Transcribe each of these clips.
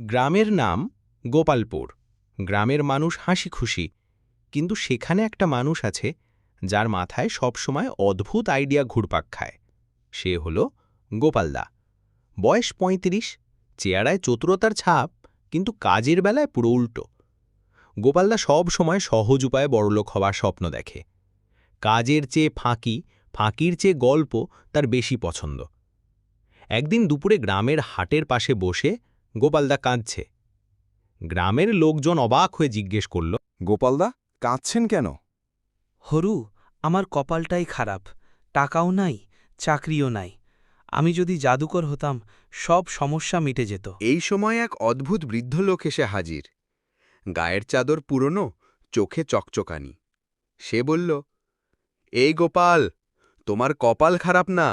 গ্রামের নাম গোপালপুর। গ্রামের মানুষ হাসি খুশি কিন্তু সেখানে একটা মানুষ আছে যার মাথায় সবসময় অদ্ভুত আইডিয়া ঘুরপাক খায়। সে হল গোপালদা। বয়স ৩৫ চেয়ারায় চতুরতার ছাপ, কিন্তু কাজের বেলায় পুরো উল্টো। গোপালদা সব সময় সহজ উপায়ে বড়লোক হওয়ার স্বপ্ন দেখে। কাজের চেয়ে ফাঁকি, ফাঁকির চেয়ে গল্প তার বেশি পছন্দ। একদিন দুপুরে গ্রামের হাটের পাশে বসে গোপালদা কাঁদছে। গ্রামের লোকজন অবাক হয়ে জিজ্ঞেস করল গোপালদা কাঁদছেন কেন? হরু আমার কপালটাই খারাপ টাকাও নাই চাকরিও নাই। আমি যদি জাদুকর হতাম সব সমস্যা মিটে যেত। এই সময় এক অদ্ভুত বৃদ্ধ লোক এসে হাজির। গায়ের চাদর পুরনো চোখে চকচকানি। সে বলল এই গোপাল তোমার কপাল খারাপ না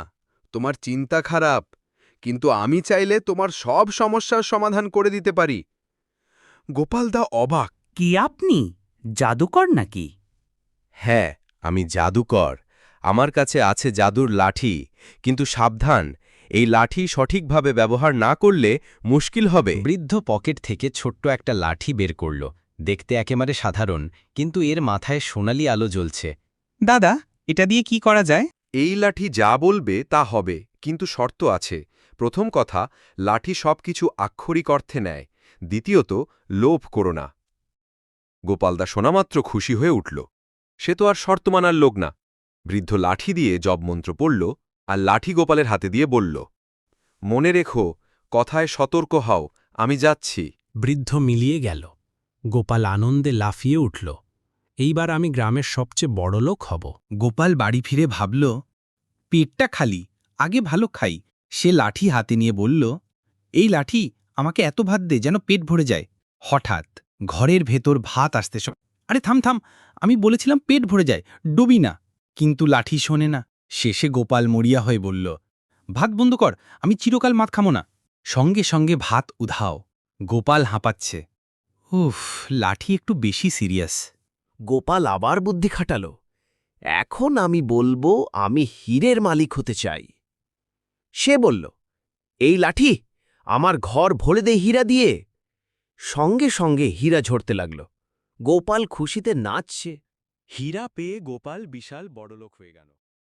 তোমার চিন্তা খারাপ। কিন্তু আমি চাইলে তোমার সব সমস্যার সমাধান করে দিতে পারি। গোপালদা অবাক। কি আপনি? জাদুকর নাকি? হ্যাঁ আমি জাদুকর। আমার কাছে আছে জাদুর লাঠি কিন্তু সাবধান এই লাঠি সঠিকভাবে ব্যবহার না করলে মুশকিল হবে। বৃদ্ধ পকেট থেকে ছোট্ট একটা লাঠি বের করল। দেখতে একেবারে সাধারণ কিন্তু এর মাথায় সোনালি আলো জ্বলছে। দাদা এটা দিয়ে কি করা যায়? এই লাঠি যা বলবে তা হবে কিন্তু শর্ত আছে। প্রথম কথা লাঠি সবকিছু আক্ষরিক অর্থে নেয়। দ্বিতীয়ত লোভ করো না। গোপালদা শোনামাত্র খুশি হয়ে উঠল। সে তো আর শর্ত মানার লোক না। বৃদ্ধ লাঠি দিয়ে জবমন্ত্র পড়ল আর লাঠি গোপালের হাতে দিয়ে বলল মনে রেখো কথায় সতর্ক হও আমি যাচ্ছি। বৃদ্ধ মিলিয়ে গেল। গোপাল আনন্দে লাফিয়ে উঠল। এইবার আমি গ্রামের সবচেয়ে বড় লোক হব। গোপাল বাড়ি ফিরে ভাবল পেটটা খালি আগে ভালো খাই সে লাঠি হাতে নিয়ে বলল, এই লাঠি আমাকে এত ভাত দে যেন পেট ভরে যায়। হঠাৎ ঘরের ভেতর ভাত আসতে সব আরে থাম থাম, আমি বলেছিলাম পেট ভরে যায়, ডুবি না। কিন্তু লাঠি শোনে না। শেষে গোপাল মরিয়া হয়ে বলল, ভাত বন্ধ কর, আমি চিরকাল মাত খামো না। সঙ্গে সঙ্গে ভাত উধাও। গোপাল হাঁপাচ্ছে। উফ, লাঠি একটু বেশি সিরিয়াস। গোপাল আবার বুদ্ধি খাটাল। এখন আমি বলব, আমি হীরের মালিক হতে চাই। সে বলল, এই লাঠি আমার ঘর ভরে দে হীরা দিয়ে। সঙ্গে সঙ্গে হীরা ঝরতে লাগল। গোপাল খুশিতে নাচছে। হীরা পেয়ে গোপাল বিশাল বড়লোক হয়ে গেল।